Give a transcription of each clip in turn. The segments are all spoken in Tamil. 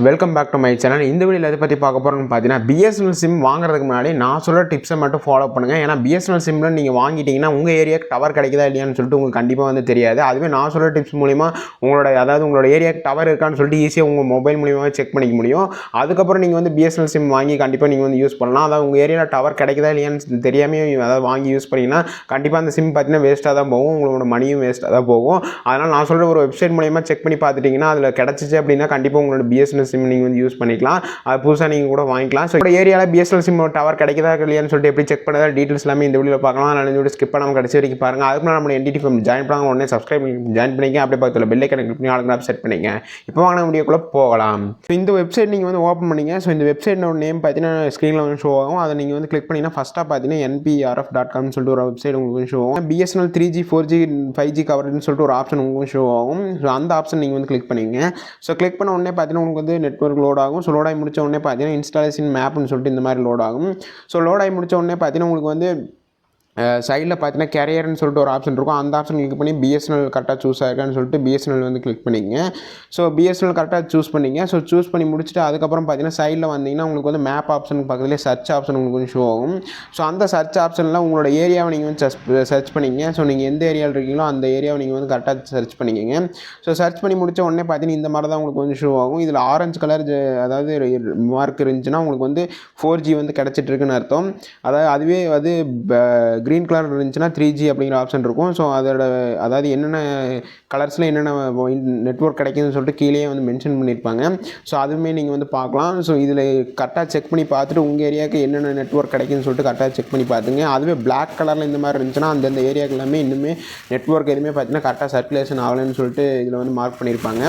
Welcome back to my channel இந்த வீடியோவில் எதை பற்றி பார்க்க போகிறோம்னு பார்த்தீங்கன்னா பிஎஸ்என்எல் சிம் வாங்குறதுக்கு முன்னாடி நான் சொல்கிற டிப்ஸை மட்டும் ஃபாலோ பண்ணுங்கள் ஏன்னா பிஎஸ்என்எல் சிம்மில் நீங்கள் வாங்கிட்டீங்கன்னா உங்கள் ஏரியாக்கு டவர் கிடைக்குதா இல்லையான்னு சொல்லிட்டு உங்களுக்கு கண்டிப்பாக வந்து தெரியாது. அதுவே நான் சொல்கிற டிப்ஸ் மூலிமா உங்களோட அதாவது உங்களோட ஏரியாவுக்கு டவர் இருக்கான்னு சொல்லிட்டு ஈஸியாக உங்கள் மொபைல் மூலியமாக செக் பண்ணிக்க முடியும். அதுக்கப்புறம் நீங்கள் வந்து பிஎஸ்என்எல் சிம் வாங்கி கண்டிப்பாக நீங்கள் வந்து யூஸ் பண்ணலாம். அதாவது உங்கள் ஏரியாவில் டவர் கிடைக்குதா இல்லையான்னு தெரியாமல் அதாவது வாங்கி யூஸ் பண்ணிங்கன்னா கண்டிப்பாக அந்த சிம் பார்த்தீங்கன்னா வேஸ்ட்டாக தான் போகும். உங்களோட மணியும் வேஸ்ட்டாக தான் போகும். அதனால் நான் சொல்கிற ஒரு வெப்சைட் மூலியமாக செக் பண்ணி பார்த்துட்டிங்கன்னா அதில் கிடச்சிச்சு அப்படின்னா கண்டிப்பாக உங்களோட பிஎஸ்என்எல் சிம் நீங்கள் வந்து யூஸ் பண்ணிக்கலாம். அது புதுசாக நீங்கள் கூட வாங்கிக்கலாம். ஸோ இப்போ ஏரியாவில் பிஎஸ்எல் சிம் டவர் கிடைக்குதா இல்லையான்னு சொல்லிட்டு எப்படி செக் பண்ணுறதா டீட்டெயில்ஸ் எல்லாமே இந்த வீடியோவில் பார்க்கலாம். நான் இந்த வீடியோ ஸ்கிப் பண்ணாமல் கடைசி வரைக்கும் பாருங்கள் அதுக்கு நம்ம என்டிடி ஃபேம் ஜாயின் பண்ணாங்க உடனே சப்ஸ்கிரைப் பண்ணி ஜாயின் பண்ணிங்க அப்படியே பக்கத்தில் பெல் ஐக்கனை கிளிக் பண்ணி ஆளுங்க செட் பண்ணிங்க இப்போ வாங்க வீடியோக்குள்ளே போகலாம். ஸோ இந்த வெப்சைட் நீங்கள் வந்து ஓப்பன் பண்ணிங்க ஸோ இந்த வெப்சைட்டோட நேம் பார்த்தீங்கன்னா ஸ்க்ரீனில் வந்து ஷோ ஆகும். அதை நீங்கள் வந்து கிளிக் பண்ணிங்கன்னா ஃபஸ்ட்டாக பார்த்தீங்கன்னா என்பிஆர்எஃப் டாட் காம்னு சொல்லிட்டு ஒரு வெப்சைட் உங்களுக்கு ஷோ ஆகும். BSNL three G four G five G கவரேஜ்னு சொல்லிட்டு ஒரு ஆப்ஷன் உங்களுக்கு ஷோ ஆகும். ஸோ அந்த ஆப்ஷன் நீங்கள் வந்து கிளிக் பண்ணிங்க ஸோ கிளிக் பண்ண உடனே பார்த்தீங்கன்னா உங்களுக்கு வந்து நெட்ஒர்க் லோட் ஆகும். ஸோ லோட் ஆகி முடிச்ச உடனே பார்த்தீங்கன்னா இன்ஸ்டாலேஷன் மேப்னு சொல்லிட்டு இந்த மாதிரி லோட் ஆகும். ஸோ லோட் ஆகி முடிச்ச உடனே பார்த்தீங்கன்னா உங்களுக்கு வந்து சைடில் பார்த்தீங்கன்னா கேரியர்னு சொல்லிட்டு ஒரு ஆப்ஷன் இருக்கும். அந்த ஆப்ஷன் கிளிக் பண்ணி பிஎஸ்என்எல் கரெக்டாக சூஸ் ஆயிருக்கான்னு சொல்லிட்டு பிஎஸ்என்எல் வந்து கிளிக் பண்ணிங்க. ஸோ பிஎஸ்என்எல் கரெக்டாக சூஸ் பண்ணிங்க. ஸோ சூஸ் பண்ணி முடிச்சுட்டு அதுக்கப்புறம் பார்த்தீங்கன்னா சைடில் வந்தீங்கன்னா உங்களுக்கு வந்து மேப் ஆப்ஷன் பக்கத்துலேயே சர்ச் ஆப்ஷன் உங்களுக்கு வந்து ஷோ ஆகும். ஸோ அந்த சர்ச் ஆப்ஷனில் உங்களோட ஏரியாவை நீங்கள் வந்து சர்ச் பண்ணிங்க. ஸோ நீங்கள் எந்த ஏரியாவில் இருக்கீங்களோ அந்த ஏரியாவை நீங்கள் வந்து கரெக்டாக சர்ச் பண்ணிக்கங்க. ஸோ சர்ச் பண்ணி முடித்த உடனே பார்த்தீங்கன்னா இந்த மாதிரி தான் உங்களுக்கு வந்து ஷோ ஆகும். இதில் ஆரஞ்சு கலர் அதாவது மார்க் இருந்துச்சுன்னா உங்களுக்கு வந்து ஃபோர் ஜி வந்து கிடச்சிட்ருக்குன்னு அர்த்தம். அதாவது அதுவே வந்து க்ரீன் கலர் இருந்துச்சுன்னா த்ரீ ஜி அப்படிங்கிற ஆப்ஷன் இருக்கும். ஸோ அதோட அதாவது என்னென்ன கலர்ஸில் என்னென்ன நெட்ஒர்க் கிடைக்குதுன்னு சொல்லிட்டு கீழே வந்து மென்ஷன் பண்ணியிருப்பாங்க ஸோ அதுவுமே நீங்கள் வந்து பார்க்கலாம். ஸோ இதில் கரெக்டாக செக் பண்ணி பார்த்துட்டு உங்கள் ஏரியாவுக்கு என்னென்ன நெட்ஒர்க் கிடைக்குதுன்னு சொல்லிட்டு கரெக்டாக செக் பண்ணி பார்த்துங்க. அதுவே பிளாக் கலரில் இந்த மாதிரி இருந்துச்சுன்னா அந்தந்த ஏரியாவுக்கு எல்லாமே இன்னுமே நெட்ஒர்க் எதுவுமே பார்த்தீங்கன்னா கரெக்டாக சர்க்குலேஷன் ஆகலைன்னு சொல்லிட்டு இதில் வந்து மார்க் பண்ணியிருப்பாங்க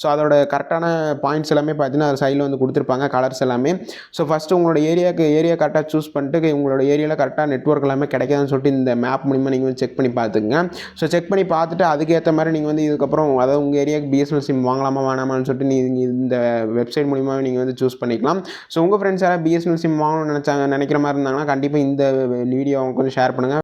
ஸோ அதோட கரெக்டான பாயிண்ட்ஸ் எல்லாமே பார்த்தீங்கன்னா அது சைடில் வந்து கொடுத்துருப்பாங்க கலர்ஸ் எல்லாமே. ஸோ ஃபஸ்ட்டு உங்களோட ஏரியாவுக்கு ஏரியா கரெக்டாக சூஸ் பண்ணிட்டு உங்களோட ஏரியாவில் கரெக்டாக நெட்ஒர்க் எல்லாமே கிடைக்காது கிடையாதுன்னு சொல்லிட்டு இந்த மேப் மூலிமா நீங்கள் வந்து செக் பண்ணி பார்த்துக்குங்க. ஸோ செக் பண்ணி பார்த்துட்டு அதுக்கேற்ற மாதிரி நீங்கள் வந்து இதுக்கப்புறம் அதாவது உங்கள் ஏரியாவுக்கு பிஎஸ்என்எல் சிம் வாங்கலாமா வேணாமான்னு சொல்லிட்டு நீங்கள் இந்த வெப்சைட் மூலிமா நீங்கள் வந்து சூஸ் பண்ணிக்கலாம். ஸோ உங்கள் ஃப்ரெண்ட்ஸ் யாராவது பிஎஸ்என்எல் சிம் வாங்கணும்னு நினச்சாங்க நினைக்கிற மாதிரி இருந்தாங்கன்னா கண்டிப்பாக இந்த வீடியோ அவங்க கொஞ்சம் ஷேர் பண்ணுங்கள்